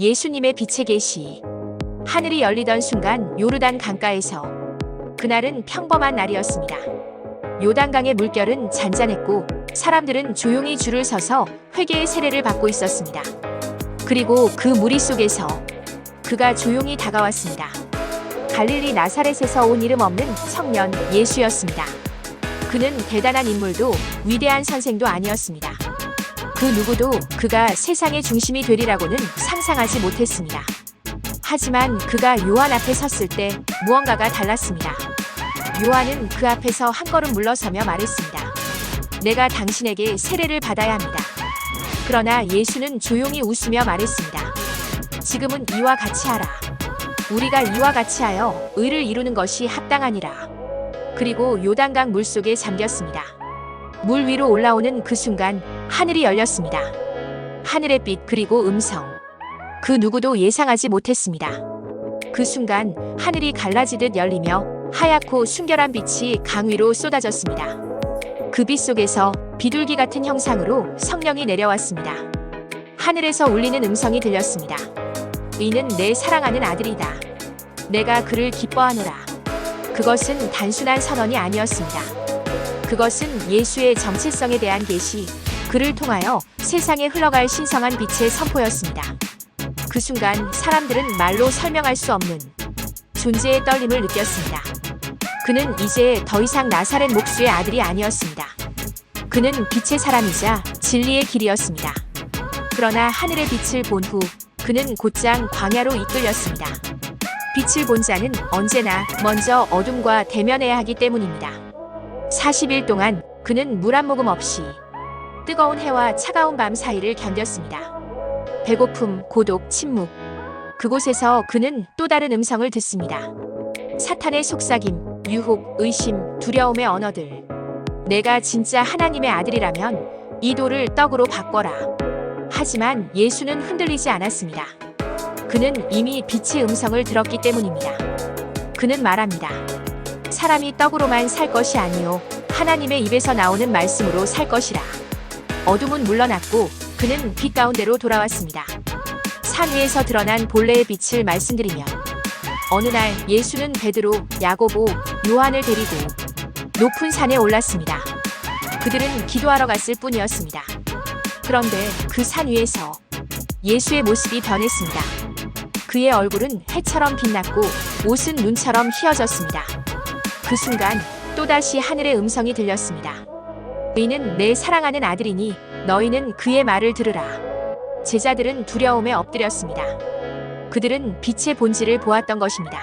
예수님의 빛의 계시. 하늘이 열리던 순간 요르단 강가에서 그날은 평범한 날이었습니다. 요단강의 물결은 잔잔했고 사람들은 조용히 줄을 서서 회개의 세례를 받고 있었습니다. 그리고 그 무리 속에서 그가 조용히 다가왔습니다. 갈릴리 나사렛에서 온 이름 없는 청년 예수였습니다. 그는 대단한 인물도 위대한 선생도 아니었습니다. 그 누구도 그가 세상의 중심이 되리라고는 상상하지 못했습니다. 하지만 그가 요한 앞에 섰을 때 무언가가 달랐습니다. 요한은 그 앞에서 한 걸음 물러서며 말했습니다. 내가 당신에게 세례를 받아야 합니다. 그러나 예수는 조용히 웃으며 말했습니다. 지금은 이와 같이 하라. 우리가 이와 같이 하여 의를 이루는 것이 합당하니라. 그리고 요단강 물속에 잠겼습니다. 물 위로 올라오는 그 순간 하늘이 열렸습니다. 하늘의 빛 그리고 음성. 그 누구도 예상하지 못했습니다. 그 순간 하늘이 갈라지듯 열리며 하얗고 순결한 빛이 강 위로 쏟아졌습니다. 그 빛 속에서 비둘기 같은 형상으로 성령이 내려왔습니다. 하늘에서 울리는 음성이 들렸습니다. 이는 내 사랑하는 아들이다. 내가 그를 기뻐하노라. 그것은 단순한 선언이 아니었습니다. 그것은 예수의 정체성에 대한 계시, 그를 통하여 세상에 흘러갈 신성한 빛의 선포였습니다. 그 순간 사람들은 말로 설명할 수 없는 존재의 떨림을 느꼈습니다. 그는 이제 더 이상 나사렛 목수의 아들이 아니었습니다. 그는 빛의 사람이자 진리의 길이었습니다. 그러나 하늘의 빛을 본 후 그는 곧장 광야로 이끌렸습니다. 빛을 본 자는 언제나 먼저 어둠과 대면해야 하기 때문입니다. 40일 동안 그는 물 한 모금 없이 뜨거운 해와 차가운 밤 사이를 견뎠습니다. 배고픔, 고독, 침묵. 그곳에서 그는 또 다른 음성을 듣습니다. 사탄의 속삭임, 유혹, 의심, 두려움의 언어들. 내가 진짜 하나님의 아들이라면 이 돌을 떡으로 바꿔라. 하지만 예수는 흔들리지 않았습니다. 그는 이미 빛의 음성을 들었기 때문입니다. 그는 말합니다. 사람이 떡으로만 살 것이 아니요 하나님의 입에서 나오는 말씀으로 살 것이라. 어둠은 물러났고 그는 빛 가운데로 돌아왔습니다. 산 위에서 드러난 본래의 빛을 말씀드리면 어느 날 예수는 베드로, 야고보, 요한을 데리고 높은 산에 올랐습니다. 그들은 기도하러 갔을 뿐이었습니다. 그런데 그 산 위에서 예수의 모습이 변했습니다. 그의 얼굴은 해처럼 빛났고 옷은 눈처럼 휘어졌습니다. 그 순간 또다시 하늘의 음성이 들렸습니다. 이는 내 사랑하는 아들이니 너희는 그의 말을 들으라. 제자들은 두려움에 엎드렸습니다. 그들은 빛의 본질을 보았던 것입니다.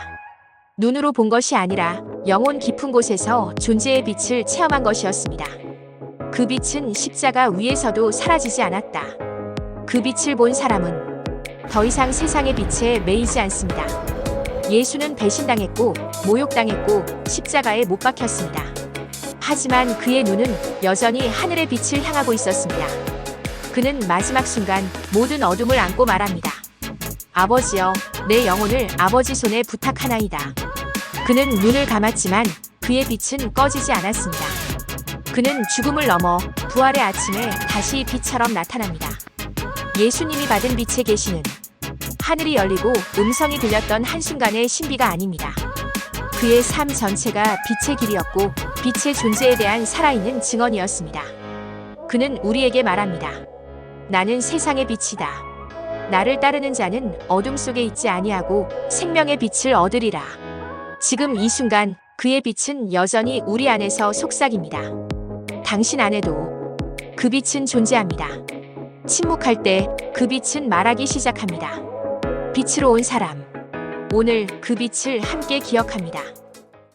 눈으로 본 것이 아니라 영혼 깊은 곳에서 존재의 빛을 체험한 것이었습니다. 그 빛은 십자가 위에서도 사라지지 않았다. 그 빛을 본 사람은 더 이상 세상의 빛에 매이지 않습니다. 예수는 배신당했고 모욕당했고 십자가에 못 박혔습니다. 하지만 그의 눈은 여전히 하늘의 빛을 향하고 있었습니다. 그는 마지막 순간 모든 어둠을 안고 말합니다. 아버지여, 내 영혼을 아버지 손에 부탁하나이다. 그는 눈을 감았지만 그의 빛은 꺼지지 않았습니다. 그는 죽음을 넘어 부활의 아침에 다시 빛처럼 나타납니다. 예수님이 받은 빛의 계시는 하늘이 열리고 음성이 들렸던 한순간의 신비가 아닙니다. 그의 삶 전체가 빛의 길이었고 빛의 존재에 대한 살아있는 증언이었습니다. 그는 우리에게 말합니다. 나는 세상의 빛이다. 나를 따르는 자는 어둠 속에 있지 아니하고 생명의 빛을 얻으리라. 지금 이 순간 그의 빛은 여전히 우리 안에서 속삭입니다. 당신 안에도 그 빛은 존재합니다. 침묵할 때 그 빛은 말하기 시작합니다. 빛으로 온 사람. 오늘 그 빛을 함께 기억합니다.